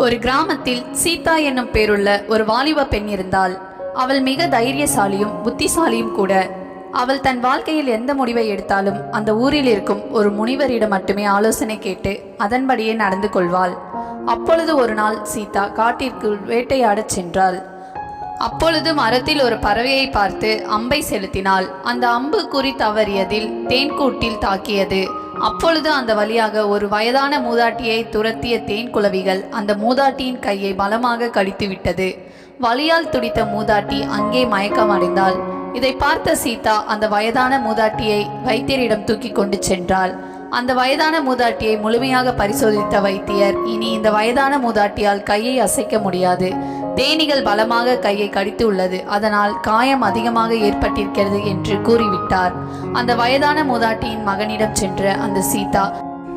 ஒரு கிராமத்தில் சீதா என்னும் பேருள்ள ஒரு வாலிப பெண் இருந்தாள். அவள் மிக தைரியசாலியும் புத்திசாலியும் கூட. அவள் தன் வாழ்க்கையில் எந்த முடிவை எடுத்தாலும் அந்த ஊரில் இருக்கும் ஒரு முனிவரிடம் மட்டுமே ஆலோசனை கேட்டு அதன்படியே நடந்து கொள்வாள். அப்பொழுது ஒரு நாள் சீதா காட்டிற்குள் வேட்டையாடச் சென்றாள். அப்பொழுது மரத்தில் ஒரு பறவையை பார்த்து அம்பை செலுத்தினாள். அந்த அம்பு குறி தவறியதில் தேன்கூட்டில் தாக்கியது. அப்பொழுது அந்த வழியாக ஒரு வயதான மூதாட்டியை துரத்திய தேன் குளவிகள் அந்த மூதாட்டியின் கையை பலமாக கடித்து விட்டது வலியால் துடித்த மூதாட்டி அங்கே மயக்கம் அடைந்தாள். இதை பார்த்த சீதா அந்த வயதான மூதாட்டியை வைத்தியரிடம் தூக்கி கொண்டு சென்றாள். அந்த வயதான மூதாட்டியை முழுமையாக பரிசோதித்த வைத்தியர் இனி இந்த வயதான மூதாட்டியால் கையை அசைக்க முடியாது. தேனீகள் பலமாக கையை கடித்து உள்ளது. அதனால் காயம் அதிகமாக ஏற்பட்டிருக்கிறது என்று கூறிவிட்டார். அந்த வயதான மூதாட்டியின் மகனிடம் சென்ற அந்த சீதா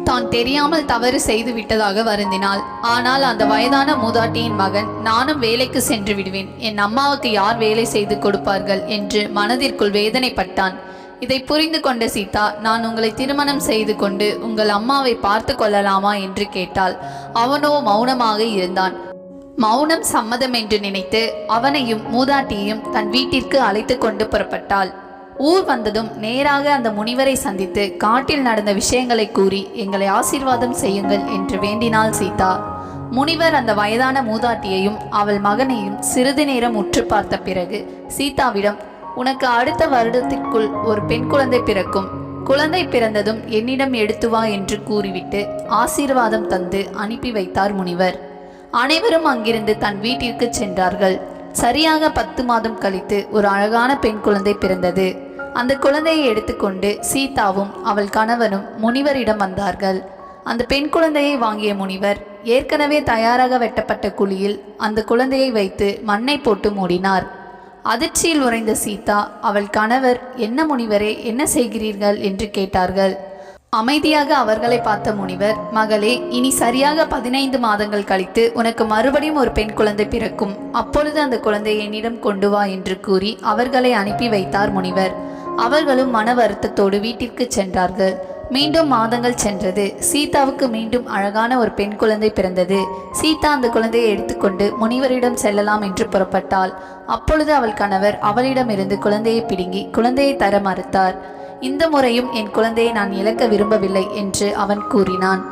தான் தெரியாமல் தவறு செய்து விட்டதாக வருந்தினாள். ஆனால் அந்த வயதான மூதாட்டியின் மகன் நானும் வேலைக்கு சென்று விடுவேன். என் அம்மாவுக்கு யார் வேலை செய்து கொடுப்பார்கள்? என்று மனதிற்குள் வேதனைப்பட்டான். இதை புரிந்து கொண்ட சீதா நான் உங்களை திருமணம் செய்து கொண்டு உங்கள் அம்மாவை பார்த்து கொள்ளலாமா என்று கேட்டாள். அவனோ மௌனமாக இருந்தான். மௌனம் சம்மதம் என்று நினைத்து அவனையும் மூதாட்டியையும் தன் வீட்டிற்கு அழைத்து கொண்டு புறப்பட்டாள். ஊர் வந்ததும் நேராக அந்த முனிவரை சந்தித்து காட்டில் நடந்த விஷயங்களை கூறி எங்களை ஆசீர்வாதம் செய்யுங்கள் என்று வேண்டினாள் சீதா. முனிவர் அந்த வயதான மூதாட்டியையும் அவள் மகனையும் சிறிது நேரம் உற்று பார்த்த பிறகு சீதாவிடம் உனக்கு அடுத்த வருடத்திற்குள் ஒரு பெண் குழந்தை பிறக்கும். குழந்தை பிறந்ததும் என்னிடம் எடுத்து வா என்று கூறிவிட்டு ஆசீர்வாதம் தந்து அனுப்பி வைத்தார் முனிவர். அனைவரும் அங்கிருந்து தன் வீட்டிற்கு சென்றார்கள். சரியாக பத்து மாதம் கழித்து ஒரு அழகான பெண் குழந்தை பிறந்தது. அந்த குழந்தையை எடுத்துக்கொண்டு சீதாவும் அவள் கணவனும் முனிவரிடம் வந்தார்கள். அந்த பெண் குழந்தையை வாங்கிய முனிவர் ஏற்கனவே தயாராக வெட்டப்பட்ட குழியில் அந்த குழந்தையை வைத்து மண்ணை போட்டு மூடினார். அதிர்ச்சியில் உறைந்த சீதா அவள் கணவர் என்ன முனிவரே என்ன செய்கிறீர்கள்? என்று கேட்டார்கள். அமைதியாக அவர்களை பார்த்த முனிவர் மகளே இனி சரியாக பதினைந்து மாதங்கள் கழித்து உனக்கு மறுபடியும் ஒரு பெண் குழந்தை பிறக்கும். அப்பொழுது அந்த குழந்தையை என்னிடம் கொண்டு வா என்று கூறி அவர்களை அனுப்பி வைத்தார் முனிவர். அவர்களும் மன வருத்தத்தோடு வீட்டிற்கு சென்றார்கள். மீண்டும் மாதங்கள் சென்றது. சீதாவுக்கு மீண்டும் அழகான ஒரு பெண் குழந்தை பிறந்தது. சீதா அந்த குழந்தையை எடுத்துக்கொண்டு முனிவரிடம் செல்லலாம் என்று புறப்பட்டாள். அப்பொழுது அவள் கணவர் அவளிடமிருந்து குழந்தையை பிடுங்கி குழந்தையை தர மறுத்தார். இந்த முறையும் என் குழந்தையை நான் இழக்க விரும்பவில்லை என்று அவன் கூறினான்.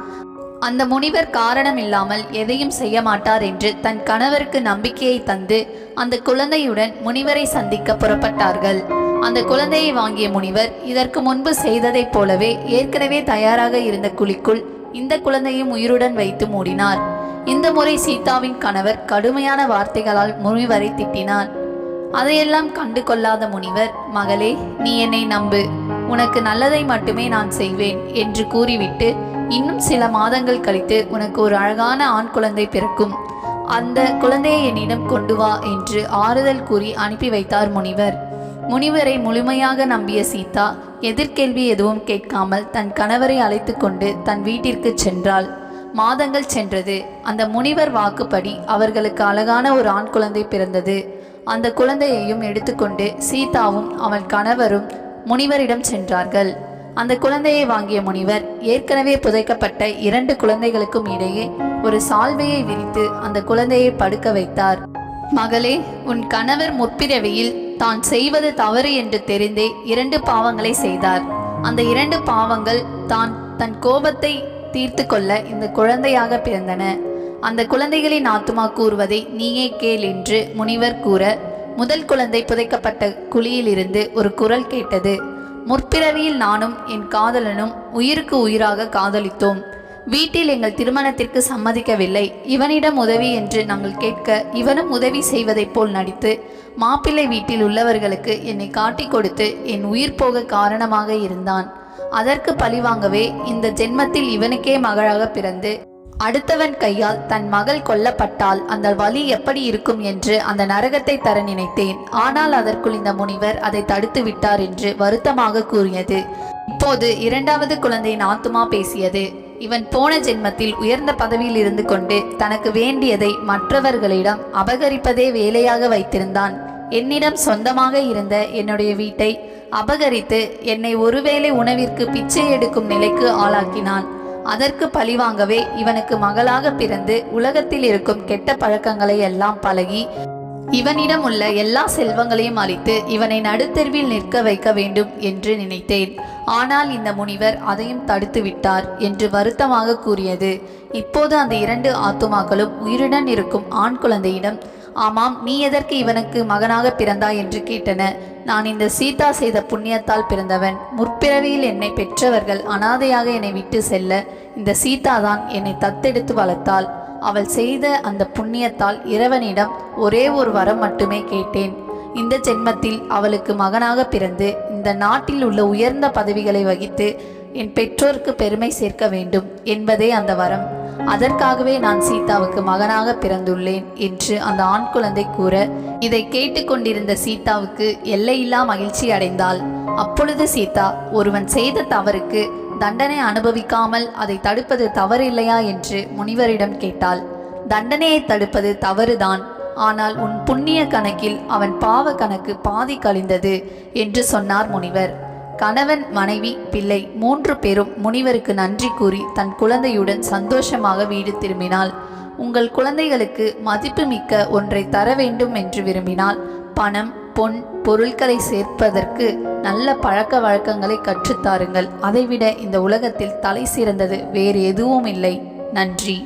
அந்த முனிவர் காரணம் இல்லாமல் எதையும் செய்ய மாட்டார் என்று தன் கணவருக்கு நம்பிக்கையை தந்து அந்த குழந்தையுடன் முனிவரை சந்திக்க புறப்பட்டார்கள். அந்த குழந்தையை வாங்கிய முனிவர் இதற்கு முன்பு செய்ததைப் போலவே ஏற்கனவே தயாராக இருந்த குழிக்குள் இந்த குழந்தையும் உயிருடன் வைத்து மூடினார். இந்த முறை சீதாவின் கணவர் கடுமையான வார்த்தைகளால் முனிவரை திட்டினார். அதையெல்லாம் கண்டு கொள்ளாத முனிவர் மகளே நீ என்னை நம்பு. உனக்கு நல்லதை மட்டுமே நான் செய்வேன் என்று கூறிவிட்டு இன்னும் சில மாதங்கள் கழித்து உனக்கு ஒரு அழகான ஆண் குழந்தை பிறக்கும். அந்த குழந்தையை என்னிடம் கொண்டு வா என்று ஆறுதல் கூறி அனுப்பி வைத்தார் முனிவர். முனிவரை முழுமையாக நம்பிய சீதா எதிர்கேள்வி எதுவும் கேட்காமல் தன் கணவரை அழைத்து கொண்டு தன் வீட்டிற்கு சென்றாள். மாதங்கள் சென்றது. அந்த முனிவர் வாக்குப்படி அவர்களுக்கு அழகான ஒரு ஆண் குழந்தை பிறந்தது. அந்த குழந்தையையும் எடுத்துக்கொண்டு சீதாவும் அவன் கணவரும் முனிவரிடம் சென்றார்கள். அந்த குழந்தையை வாங்கிய முனிவர் ஏற்கனவே புதைக்கப்பட்ட இரண்டு குழந்தைகளுக்கும் இடையே ஒரு சால்வையை விரித்து அந்த குழந்தையை படுக்க வைத்தார். மகளே உன் கணவர் முற்பிறவியில் தான் செய்வது தவறு என்று தெரிந்தே இரண்டு பாவங்களை செய்தார். அந்த இரண்டு பாவங்கள் தான் தன் கோபத்தை தீர்த்து கொள்ள இந்த குழந்தையாக பிறந்தன. அந்த குழந்தைகளின் ஆத்துமா கூறுவதை நீயே கேள் என்று முனிவர் கூற முதல் குழந்தை புதைக்கப்பட்ட குழியிலிருந்து ஒரு குரல் கேட்டது முற்பிறவியில் நானும் என் காதலனும் உயிருக்கு உயிராக காதலித்தோம். வீட்டில் எங்கள் திருமணத்திற்கு சம்மதிக்கவில்லை. இவனிடம் உதவி என்று நாங்கள் கேட்க இவனும் உதவி செய்வதைப் போல் நடித்து மாப்பிள்ளை வீட்டில் உள்ளவர்களுக்கு என்னை காட்டிக் கொடுத்து என் உயிர் போக காரணமாக இருந்தான். அதற்கு பழிவாங்கவே இந்த ஜென்மத்தில் இவனுக்கே மகளாக பிறந்து அடுத்தவன் கையால் தன் மகள் கொல்லப்பட்டால் அந்த வலி எப்படி இருக்கும் என்று அந்த நரகத்தை தர நினைத்தேன். ஆனால் அதற்குள் இந்த முனிவர் அதை தடுத்து விட்டார் என்று வருத்தமாக கூறியது. இப்போது இரண்டாவது குழந்தையின் ஆத்துமா பேசியது. இவன் போன ஜென்மத்தில் உயர்ந்த பதவியில் இருந்து கொண்டு தனக்கு வேண்டியதை மற்றவர்களிடம் அபகரிப்பதே வேலையாக வைத்திருந்தான். என்னிடம் சொந்தமாக இருந்த என்னுடைய வீட்டை அபகரித்து என்னை ஒருவேளை உணவிற்கு பிச்சை எடுக்கும் நிலைக்கு ஆளாக்கினான். அதற்கு பழிவாங்கவே இவனுக்கு மகளாக பிறந்து உலகத்தில் இருக்கும் கெட்ட பழக்கங்களை எல்லாம் பழகி இவனிடம் உள்ள எல்லா செல்வங்களையும் அளித்து இவனை நடுத்தெருவில் நிற்க வைக்க வேண்டும் என்று நினைத்தேன். ஆனால் இந்த முனிவர் அதையும் தடுத்து விட்டார் என்று வருத்தமாக கூறியது. இப்போது அந்த இரண்டு ஆத்துமாக்களும் உயிருடன் இருக்கும் ஆண் குழந்தையிடம் ஆமாம் நீ எதற்கு இவனுக்கு மகனாக பிறந்தாய்? என்று கேட்டன. நான் இந்த சீதா செய்த புண்ணியத்தால் பிறந்தவன். முற்பிறவியில் என்னை பெற்றவர்கள் அனாதையாக என்னை விட்டு செல்ல இந்த சீதா தான் என்னை தத்தெடுத்து வளர்த்தாள். அவள் செய்த அந்த புண்ணியத்தால் இறைவனிடம் ஒரே ஒரு வரம் மட்டுமே கேட்டேன். இந்த ஜென்மத்தில் அவளுக்கு மகனாக பிறந்து இந்த நாட்டில் உள்ள உயர்ந்த பதவிகளை வகித்து என் பெற்றோருக்கு பெருமை சேர்க்க வேண்டும் என்பதே அந்த வரம். அதற்காகவே நான் சீதாவுக்கு மகனாக பிறந்துள்ளேன் என்று அந்த ஆண் குழந்தை கூற இதை கேட்டுக்கொண்டிருந்த சீதாவுக்கு எல்லையில்லா மகிழ்ச்சி அடைந்தாள். அப்பொழுது சீதா ஒருவன் செய்த தவறுக்கு தண்டனை அனுபவிக்காமல் அதை தடுப்பது தவறில்லையா என்று முனிவரிடம் கேட்டாள். தண்டனையை தடுப்பது தவறுதான் ஆனால் உன் புண்ணிய கணக்கில் அவன் பாவ கணக்கு பாதி கழிந்தது என்று சொன்னார் முனிவர். கணவன் மனைவி பிள்ளை மூன்று பேரும் முனிவருக்கு நன்றி கூறி தன் குழந்தையுடன் சந்தோஷமாக வீடு திரும்பினாள். உங்கள் குழந்தைகளுக்கு மதிப்புமிக்க ஒன்றை தர வேண்டும் என்று விரும்பினால் பணம் பொன் பொருட்களை சேர்ப்பதற்கு நல்ல பழக்க வழக்கங்களை கற்றுத்தாருங்கள் அதைவிட இந்த உலகத்தில் தலை சிறந்தது வேறு எதுவும் இல்லை நன்றி.